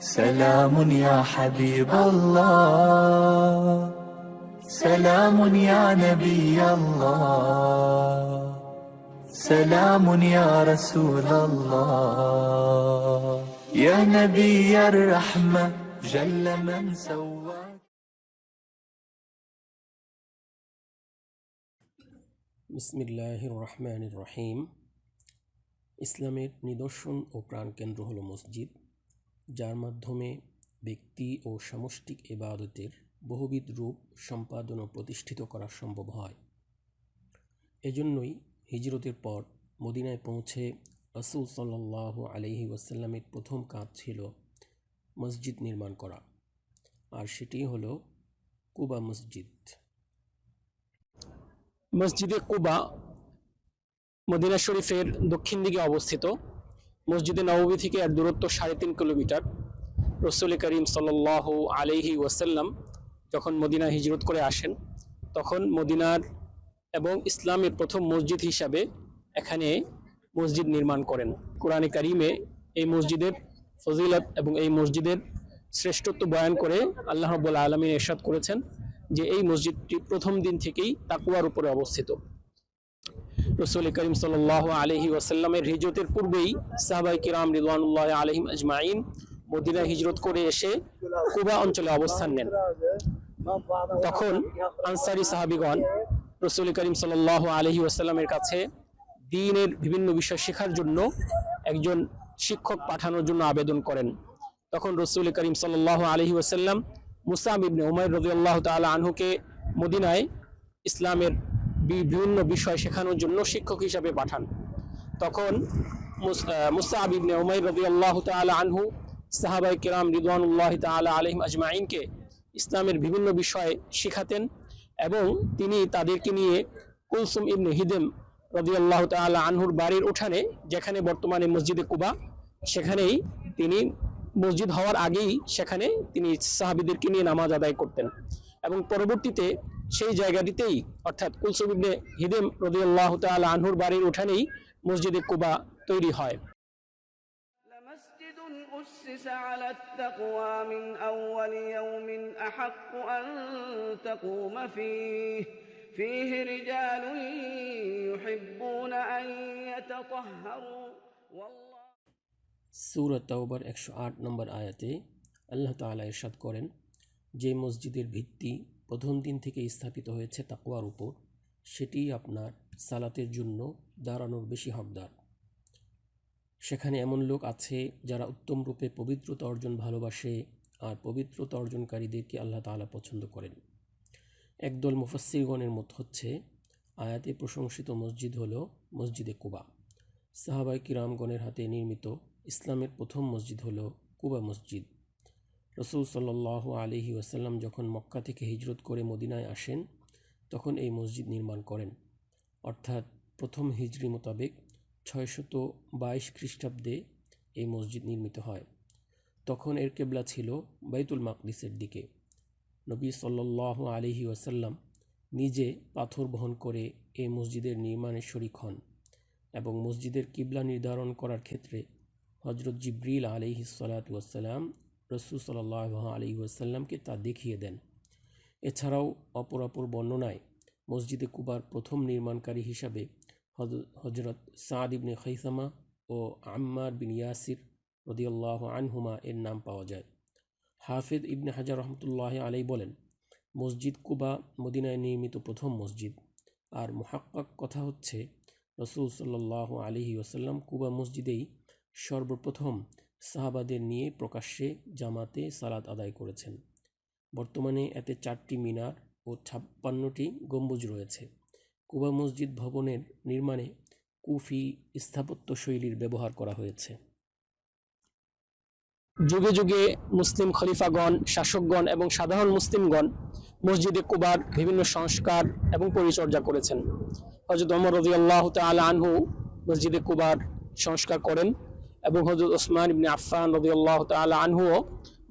سلام يا حبيب الله سلام يا نبي الله سلام يا رسول الله يا نبي الرحمة جل من سواك বিসমিল্লাহির রহমানির রহিম ইসলামের নিদর্শন ও প্রাণকেন্দ্র হলো মসজিদ যার মাধ্যমে ব্যক্তি ও সামষ্টিক এবাদতের বহুবিধ রূপ সম্পাদন ও প্রতিষ্ঠিত করা সম্ভব হয়। এজন্যই হিজরতের পর মদিনায় পৌঁছে রসুল সাল্লাহ আলহি ওয়াসাল্লামের প্রথম কাজ ছিল মসজিদ নির্মাণ করা, আর সেটি হল কুবা মসজিদ। মসজিদে কুবা মদিনা শরীফের দক্ষিণ দিকে অবস্থিত। মসজিদে নববী থেকে এর দূরত্ব সাড়ে তিন কিলোমিটার। রসুল করিম সাল আলহি ওয়াসাল্লাম যখন মদিনা হিজরত করে আসেন, তখন মদিনার এবং ইসলামের প্রথম মসজিদ হিসাবে এখানে মসজিদ নির্মাণ করেন। কোরআনে কারিমে এই মসজিদের ফজিলত এবং এই মসজিদের শ্রেষ্ঠত্ব বয়ান করে আল্লাহ রব্বুল আলমিন এরশাদ করেছেন যে, এই মসজিদটি প্রথম দিন থেকেই তাকুয়ার উপরে অবস্থিত। রসুল করিম সাল আলহি ওয়াসাল্লামের হিজরতের পূর্বেই সাহাবাই কিরাম রিদওয়ানুল্লাহ আলহিম আজমাইন মদিনা হিজরত করে এসে কুবা অঞ্চলে অবস্থান নেন। তখন আনসারি সাহাবিগণ রসুল করিম সাল আলহি ওয়াসাল্লামের কাছে দিনের বিভিন্ন বিষয় শেখার জন্য একজন শিক্ষক পাঠানোর জন্য আবেদন করেন। তখন রসুল করিম সাল আলহি ওয়াসাল্লাম মুসাম ইবনে উমাইর রদিয়াল্লাহ তাআলা আনহুকে মদিনায় ইসলামের বিভিন্ন বিষয় শেখানোর জন্য শিক্ষক হিসাবে পাঠান। তখন মুস- আহ, মুসাব ইবনে উমাইর রদিয়াল্লাহ তাআলা আনহু সাহাবাই কিরাম রিদওয়ানুল্লাহ তাআলা আলাইহিম আজমাইনকে ইসলামের বিভিন্ন বিষয় শিখাতেন এবং তিনি তাদেরকে নিয়ে কুলসুম ইবনে হিদেম রদিয়াল্লাহ তাআলা আনহুর বাড়ির উঠানে যেখানে বর্তমানে মসজিদে কুবা সেখানেই তিনি মসজিদ হওয়ার আগেই সেখানে তিনি সাহাবিদেরকে নিয়ে নামাজ আদায় করতেন এবং পরবর্তীতে সেই জায়গাটিতেই অর্থাৎ কুলসুম ইবনে হিদেম রদিয়াল্লাহ তাআলা আনহুর বাড়ির উঠানেই মসজিদে কুবা তৈরি হয় لمسجد أسس على التقوى من أول يوم أحق أن تقوم فيه فيه رجال يحبون أن يتطهروا والله সুরত তাওবার একশো আট নম্বর আয়াতে আল্লাহ তাআলা ইরশাদ করেন যে মসজিদের ভিত্তি প্রথম দিন থেকে স্থাপিত হয়েছে তাকুয়ার উপর। সেটি আপনার সালাতের জন্য দাঁড়ানোর বেশি হকদার। সেখানে এমন লোক আছে যারা উত্তম রূপে পবিত্রতা অর্জন ভালোবাসে আর পবিত্রতা অর্জনকারীদেরকে আল্লাহ তাআলা পছন্দ করেন। একদল মুফাসসিরগণের মত হচ্ছে, আয়াতে প্রশংসিত মসজিদ হল মসজিদে কুবা। সাহাবাই কিরামগণের হাতে নির্মিত ইসলামের প্রথম মসজিদ হল কুবা মসজিদ। রসুল সাল্লাহ আলহি ওয়াসাল্লাম যখন মক্কা থেকে হিজরত করে মদিনায় আসেন, তখন এই মসজিদ নির্মাণ করেন। অর্থাৎ প্রথম হিজরি মোতাবেক ছয়শত বাইশ খ্রিস্টাব্দে এই মসজিদ নির্মিত হয়। তখন এর কেবলা ছিল বাইতুল মাকদিসের দিকে। নবী সাল্লাহ আলহি ওয়াসাল্লাম নিজে পাথর বহন করে এই মসজিদের নির্মাণের শরিক হন এবং মসজিদের কিবলা নির্ধারণ করার ক্ষেত্রে হজরত জিব্রিল আলিহি সালাতাম রসুল সাল্লাহ আলি ওয়াসাল্লামকে তা দেখিয়ে দেন। এছাড়াও অপর অপর বর্ণনায় মসজিদে কুবার প্রথম নির্মাণকারী হিসাবে হজ- হজরত সাদ ইবনে খৈসামা ও আম্মার বিন ইয়াসির রদিয়াল্লাহ আনহুমা এর নাম পাওয়া যায়। হাফিজ ইবনে হাজার রহমতুল্লাহ আলাই বলেন, মসজিদ কুবা মদিনায় নির্মিত প্রথম মসজিদ। আর মোহাক্কাক কথা হচ্ছে, রসুল সাল্লাহ আলিহি ওসাল্লাম কুবা মসজিদেই সর্বপ্রথম সাহাবাদের নিয়ে প্রকাশ্যে জামাতে সালাত আদায় করেছেন। বর্তমানে এতে চারটি মিনার ও ছাপ্পান্নটি গম্বুজ রয়েছে। কুবা মসজিদ ভবনের নির্মাণে কুফি স্থাপত্য শৈলীর ব্যবহার করা হয়েছে। যুগে যুগে মুসলিম খলিফাগণ, শাসকগণ এবং সাধারণ মুসলিমগণ মসজিদে কুবার বিভিন্ন সংস্কার এবং পরিচর্যা করেছেন। হজরত অমর রদি আল্লাহ তাল আনহু মসজিদে কুবার সংস্কার করেন। এবং হজরত ওসমান ইবনে আফফান রদি আল্লাহ তাল আনহুও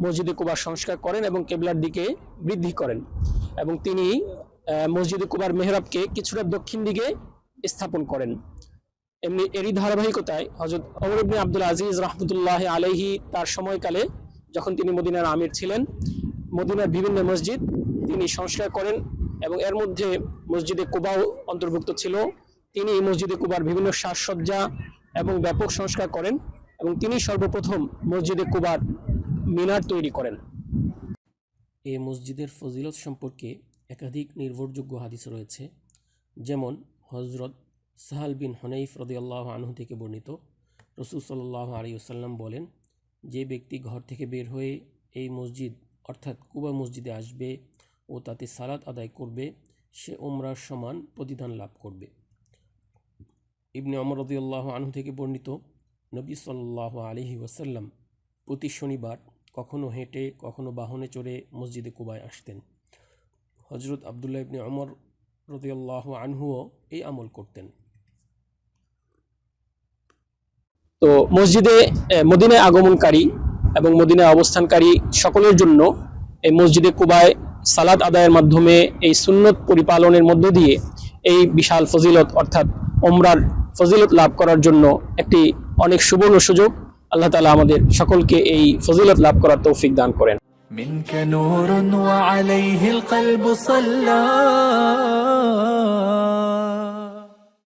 মসজিদে কুবার সংস্কার করেন এবং কেবলার দিকে বৃদ্ধি করেন। এবং তিনি মসজিদে কুবার মেহরাবকে কিছুটা দক্ষিণ দিকে স্থাপন করেন। এমনি এরই ধারাবাহিকতায় হজরত অমর ইবনে আব্দুল আজিজ রহমতুল্লাহ আলাইহি তার সময়কালে যখন তিনি মদিনার আমির ছিলেন, মদিনার বিভিন্ন মসজিদ তিনি সংস্কার করেন এবং এর মধ্যে মসজিদে কুবাও অন্তর্ভুক্ত ছিল। তিনি মসজিদে কুবার বিভিন্ন সাজসজ্জা এবং ব্যাপক সংস্কার করেন। এবং তিনি সর্বপ্রথম মসজিদে কুবার মিনার তৈরি করেন। এ মসজিদের ফজিলত সম্পর্কে একাধিক নির্ভরযোগ্য হাদিস রয়েছে, যেমন হজরত সাহাল বিন হনাইফ রদিয়াল্লাহ আনহু থেকে বর্ণিত। রসুল সাল্লাহ আলিউসাল্লাম বলেন, যে ব্যক্তি ঘর থেকে বের হয়ে এই মসজিদ, অর্থাৎ কুবা মসজিদে আসবে ও তাতে সালাত আদায় করবে, সে ওমরার সমান প্রতিদান লাভ করবে। ইবনে অমর রদিয়াল্লাহ আনহু থেকে বর্ণিত নবী সাল্লাহ আলহি ওয়াসাল্লাম প্রতি শনিবার কখনো হেঁটে, কখনো বাহনে চড়ে মসজিদে কুবায় আসতেন। হজরত আবদুল্লাহ ইবনে অমর রদিয়াল্লাহ আনহুও এই আমল করতেন। তো মসজিদে মদিনায় আগমনকারী এবং মদিনায় অবস্থানকারী সকলের জন্য এই মসজিদে কুবায় সালাদ আদায়ের মাধ্যমে এই সুন্নত পরিপালনের মধ্য দিয়ে এই বিশাল ফজিলত অর্থাৎ ওমরার ফজিলত লাভ করার জন্য একটি অনেক সুবর্ণ সুযোগ আল্লাহ তালা আমাদের সকলকে এই ফজিলত লাভ করার তৌফিক দান করেন منك نور وعليه القلب صلى